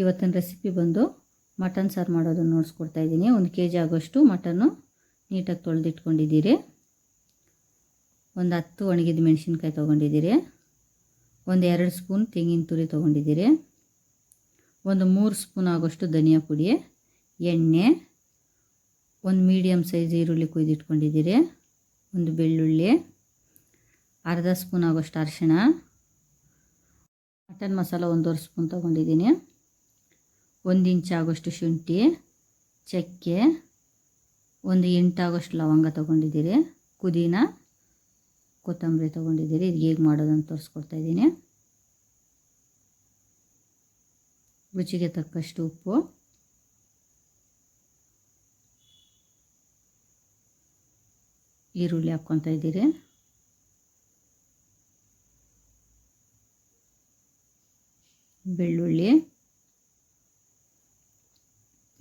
ಇವತ್ತಿನ ರೆಸಿಪಿ ಬಂದು ಮಟನ್ ಸಾರು ಮಾಡೋದನ್ನು ನೋಡಿಸ್ಕೊಡ್ತಾ ಇದ್ದೀನಿ. ಒಂದು ಕೆ ಜಿ ಆಗೋಷ್ಟು ಮಟನ್ನು ನೀಟಾಗಿ ತೊಳೆದಿಟ್ಕೊಂಡಿದ್ದೀರಿ. ಒಂದು ಹತ್ತು ಒಣಗಿದ ಮೆಣಸಿನ್ಕಾಯಿ ತೊಗೊಂಡಿದ್ದೀರಿ. ಒಂದು ಎರಡು ಸ್ಪೂನ್ ತೆಂಗಿನ ತುರಿ ತೊಗೊಂಡಿದ್ದೀರಿ. ಒಂದು ಮೂರು ಸ್ಪೂನ್ ಆಗೋಷ್ಟು ಧನಿಯಾ ಪುಡಿ, ಎಣ್ಣೆ, ಒಂದು ಮೀಡಿಯಮ್ ಸೈಜ್ ಈರುಳ್ಳಿ ಕುಯ್ದಿಟ್ಕೊಂಡಿದ್ದೀರಿ. ಒಂದು ಬೆಳ್ಳುಳ್ಳಿ, ಅರ್ಧ ಸ್ಪೂನ್ ಆಗೋಷ್ಟು ಅರಿಶಿಣ ಮಟನ್ ಮಸಾಲ ಒಂದೂವರೆ ಸ್ಪೂನ್ ತೊಗೊಂಡಿದ್ದೀನಿ. ಒಂದು ಇಂಚ್ ಆಗೋಷ್ಟು ಶುಂಠಿ, ಚಕ್ಕೆ, ಒಂದು ಎಂಟಾಗೋಷ್ಟು ಲವಂಗ ತೊಗೊಂಡಿದ್ದೀರಿ, ಪುದೀನ, ಕೊತ್ತಂಬರಿ ತೊಗೊಂಡಿದ್ದೀರಿ. ಇದು ಹೇಗೆ ಮಾಡೋದಂತ ತೋರಿಸ್ಕೊಡ್ತಾ ಇದ್ದೀನಿ. ರುಚಿಗೆ ತಕ್ಕಷ್ಟು ಉಪ್ಪು. ಈರುಳ್ಳಿ ಹಾಕ್ಕೊತಾ ಇದ್ದೀರಿ. ಬೆಳ್ಳುಳ್ಳಿ.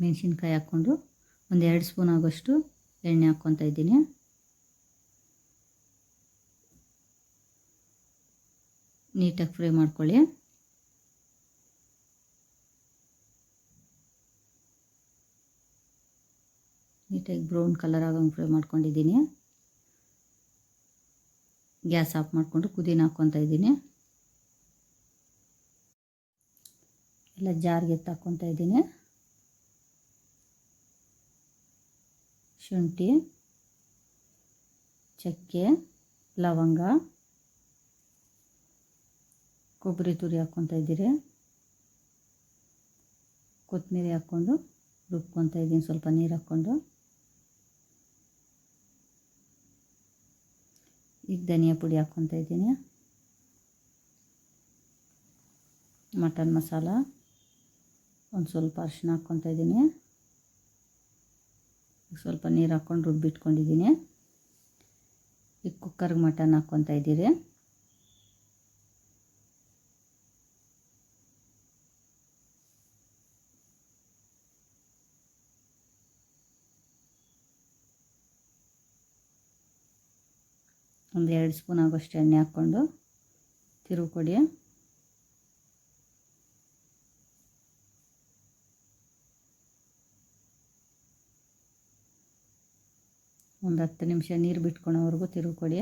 ಮೆಣಸಿನ್ಕಾಯಿ ಹಾಕ್ಕೊಂಡು ಒಂದು ಎರಡು ಸ್ಪೂನ್ ಆಗೋಷ್ಟು ಎಣ್ಣೆ ಹಾಕ್ಕೊತಾ ಇದ್ದೀನಿ. ನೀಟಾಗಿ ಫ್ರೈ ಮಾಡ್ಕೊಳ್ಳಿ. ನೀಟಾಗಿ ಬ್ರೌನ್ ಕಲರ್ ಆಗೋಂಗೆ ಫ್ರೈ ಮಾಡ್ಕೊಂಡಿದ್ದೀನಿ. ಗ್ಯಾಸ್ ಆಫ್ ಮಾಡಿಕೊಂಡು ಪುದೀನ ಹಾಕ್ಕೊತಾ ಇದ್ದೀನಿ. ಎಲ್ಲ ಜಾರ್ಗೆ ತಾಕೊತ ಇದ್ದೀನಿ. ಶುಂಠಿ, ಚಕ್ಕೆ, ಲವಂಗ, ಕೊಬ್ಬರಿ ತುರಿ ಹಾಕ್ಕೊತಾ ಇದ್ದೀರಿ. ಕೊತ್ತಂಬರಿ ಹಾಕ್ಕೊಂಡು ರುಬ್ಕೊತ ಇದ್ದೀನಿ, ಸ್ವಲ್ಪ ನೀರು ಹಾಕ್ಕೊಂಡು. ಈಗ ಧನಿಯಾ ಪುಡಿ ಹಾಕ್ಕೊತಾ ಇದ್ದೀನಿ. ಮಟನ್ ಮಸಾಲ, ಒಂದು ಸ್ವಲ್ಪ ಅರಿಶಿನ ಹಾಕ್ಕೊತಾ ಇದ್ದೀನಿ. ಸ್ವಲ್ಪ ನೀರು ಹಾಕ್ಕೊಂಡು ರುಬ್ಬಿಟ್ಕೊಂಡಿದ್ದೀನಿ. ಈಗ ಕುಕ್ಕರ್ಗೆ ಮಟನ್ ಹಾಕ್ಕೊತಾ ಇದ್ದೀರಿ. ಒಂದು ಎರಡು ಸ್ಪೂನ್ ಆಗೋಷ್ಟು ಎಣ್ಣೆ ಹಾಕ್ಕೊಂಡು ತಿರುವು ಕೊಡಿ ಒಂದು ಹತ್ತು ನಿಮಿಷ ನೀರು ಬಿಟ್ಕೊಳೋವರೆಗೂ ತಿರುವು ಕೊಡಿ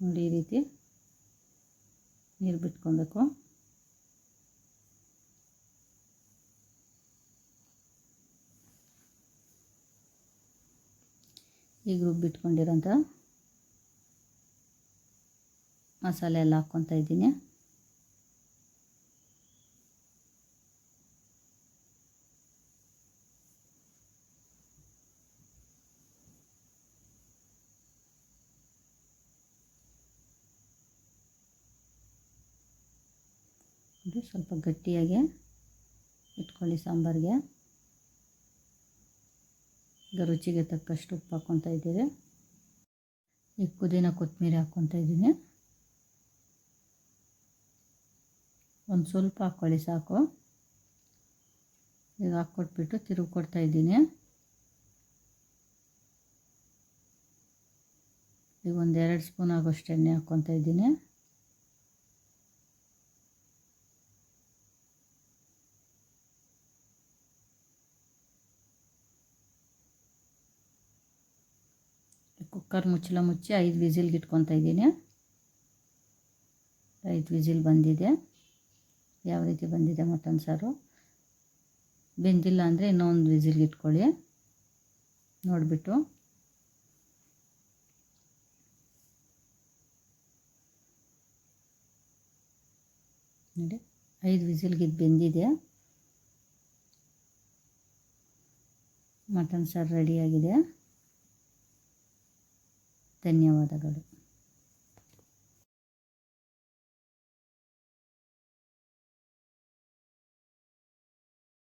ನೋಡಿ ಈ ರೀತಿ ನೀರು ಬಿಟ್ಕೊಬೇಕು. ಈಗ ರುಬ್ಬಿಟ್ಕೊಂಡಿರೋಂಥ ಮಸಾಲೆ ಎಲ್ಲ ಹಾಕ್ಕೊತಾ ಇದ್ದೀನಿ. ಇದು ಸ್ವಲ್ಪ ಗಟ್ಟಿಯಾಗಿ ಇಟ್ಕೊಳ್ಳಿ ಸಾಂಬಾರಿಗೆ. ಈಗ ರುಚಿಗೆ ತಕ್ಕಷ್ಟು ಉಪ್ಪು ಹಾಕ್ಕೊತಾ ಇದ್ದೀರಿ ಈಗ ಪುದೀನ ಕೊತ್ತಂಬರಿ ಹಾಕ್ಕೊತಾ ಇದ್ದೀನಿ. ಒಂದು ಸ್ವಲ್ಪ ಹಾಕ್ಕೊಳ್ಳಿ ಸಾಕು. ಈಗ ಹಾಕ್ಕೊಟ್ಬಿಟ್ಟು ತಿರುಗಿ ಕೊಡ್ತಾ ಇದ್ದೀನಿ. ಈಗ ಒಂದು ಎರಡು ಸ್ಪೂನ್ ಆಗೋಷ್ಟು ಎಣ್ಣೆ ಹಾಕ್ಕೊತಾ ಇದ್ದೀನಿ. ಕುಕ್ಕರ್ ಮುಚ್ಚಲ ಮುಚ್ಚಿ ಐದು ವಿಸಿಲ್ಗೆ ಇಟ್ಕೊತಾ ಇದ್ದೀನಿ. ಐದು ವಿಸಿಲ್ ಬಂದಿದೆ. ಯಾವ ರೀತಿ ಬಂದಿದೆ ಮಟನ್ ಸಾರು? ಬೆಂದಿಲ್ಲ ಅಂದರೆ ಇನ್ನೊಂದು ವಿಸಿಲ್ಗೆ ಇಟ್ಕೊಳ್ಳಿ ನೋಡಿಬಿಟ್ಟು. ನೋಡಿ, ಐದು ವಿಸಿಲ್ಗೆ ಇದು ಬೆಂದಿದೆ. ಮಟನ್ ಸಾರು ರೆಡಿಯಾಗಿದೆ ಧನ್ಯವಾದಗಳು.